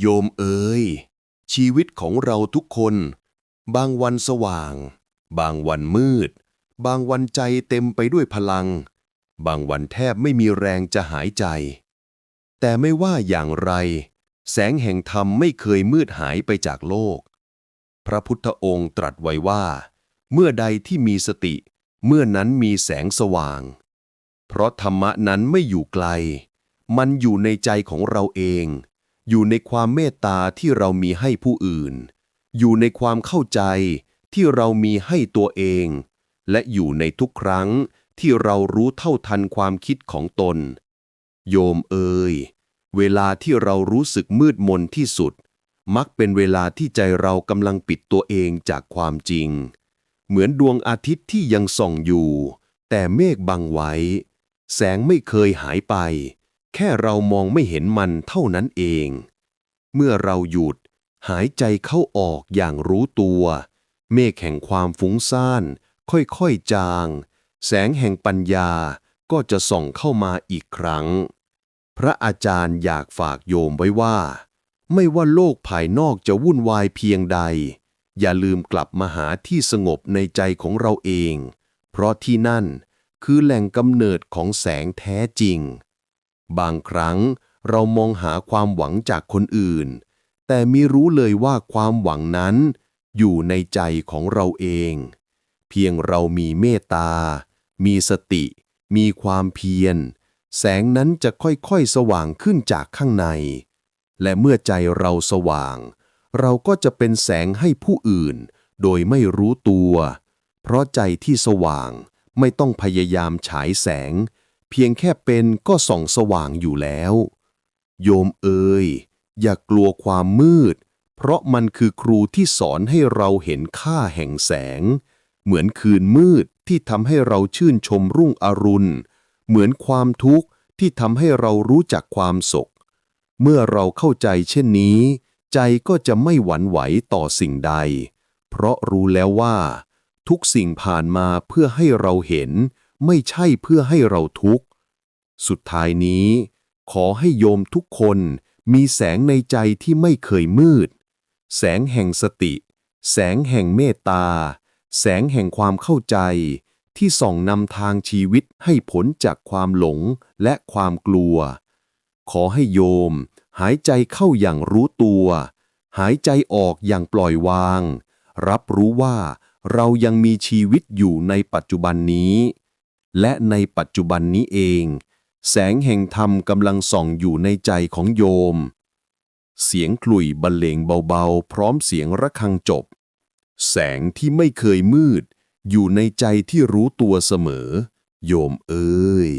โยมเอ๋ยชีวิตของเราทุกคน บางวันสว่าง บางวันมืด บางวันใจเต็มไปด้วยพลัง บางวันแทบไม่มีแรงจะหายใจ แต่ไม่ว่าอย่างไร แสงแห่งธรรมไม่เคยมืดหายไปจากโลก พระพุทธองค์ตรัสไว้ว่า เมื่อใดที่มีสติ เมื่อนั้นมีแสงสว่าง เพราะธรรมะนั้นไม่อยู่ไกล มันอยู่ในใจของเราเอง อยู่ในความเมตตาที่เรามีให้ผู้อื่น อยู่ในความเข้าใจที่เรามีให้ตัวเอง และอยู่ในทุกครั้งที่เรารู้เท่าทันความคิดของตน โยมเอ่ยเวลาที่เรารู้สึกมืดมนที่สุด มักเป็นเวลาที่ใจเรากำลังปิดตัวเองจากความจริง เหมือนดวงอาทิตย์ที่ยังส่องอยู่ แต่เมฆบังไว้ แสงไม่เคยหายไป แค่เรามองไม่เห็นมันเท่านั้นเอง เมื่อเราหยุด หายใจเข้าออกอย่างรู้ตัว เมฆแห่งความฟุ้งซ่าน ค่อยๆจาง แสงแห่งปัญญาก็จะส่องเข้ามาอีกครั้ง พระอาจารย์อยากฝากโยมไว้ว่า ไม่ว่าโลกภายนอกจะวุ่นวายเพียงใด อย่าลืมกลับมาหาที่สงบในใจของเราเอง เพราะที่นั่นคือแหล่งกำเนิดของแสงแท้จริง บางครั้งเรามองหาความหวังจากคนอื่น แต่ไม่รู้เลยว่าความหวังนั้น อยู่ในใจของเราเอง เพียงเรามีเมตตา มีสติ มีความเพียร แสงนั้นจะค่อยๆสว่างขึ้นจากข้างใน และเมื่อใจเราสว่าง เราก็จะเป็นแสงให้ผู้อื่น โดยไม่รู้ตัว เพราะใจที่สว่างไม่ต้องพยายามฉายแสง เพียงแค่เป็นก็ส่องสว่างอยู่แล้ว โยมเอ๋ยอย่ากลัวความมืด เพราะมันคือครูที่สอนให้เราเห็นค่าแห่งแสง เหมือนคืนมืดที่ทำให้เราชื่นชมรุ่งอรุณ เหมือนความทุกข์ที่ทำให้เรารู้จักความสุข เมื่อเราเข้าใจเช่นนี้ ใจก็จะไม่หวั่นไหวต่อสิ่งใด เพราะรู้แล้วว่า ทุกสิ่งผ่านมาเพื่อให้เราเห็น ไม่ใช่เพื่อให้เราทุกข์ สุดท้ายนี้ ขอให้โยมทุกคนมีแสงในใจที่ไม่เคยมืด แสงแห่งสติ แสงแห่งเมตตา แสงแห่งความเข้าใจ ที่ส่องนำทางชีวิตให้พ้นจากความหลงและความกลัว ขอให้โยม หายใจเข้าอย่างรู้ตัว หายใจออกอย่างปล่อยวาง รับรู้ว่าเรายังมีชีวิตอยู่ในปัจจุบันนี้ และในปัจจุบันนี้เอง แสงแห่งธรรมกำลังส่องอยู่ในใจของโยม เสียงกลุ่ยบรรเลงเบาๆ พร้อมเสียงระฆังจบ แสงที่ไม่เคยมืด อยู่ในใจที่รู้ตัวเสมอ โยมเอ้ย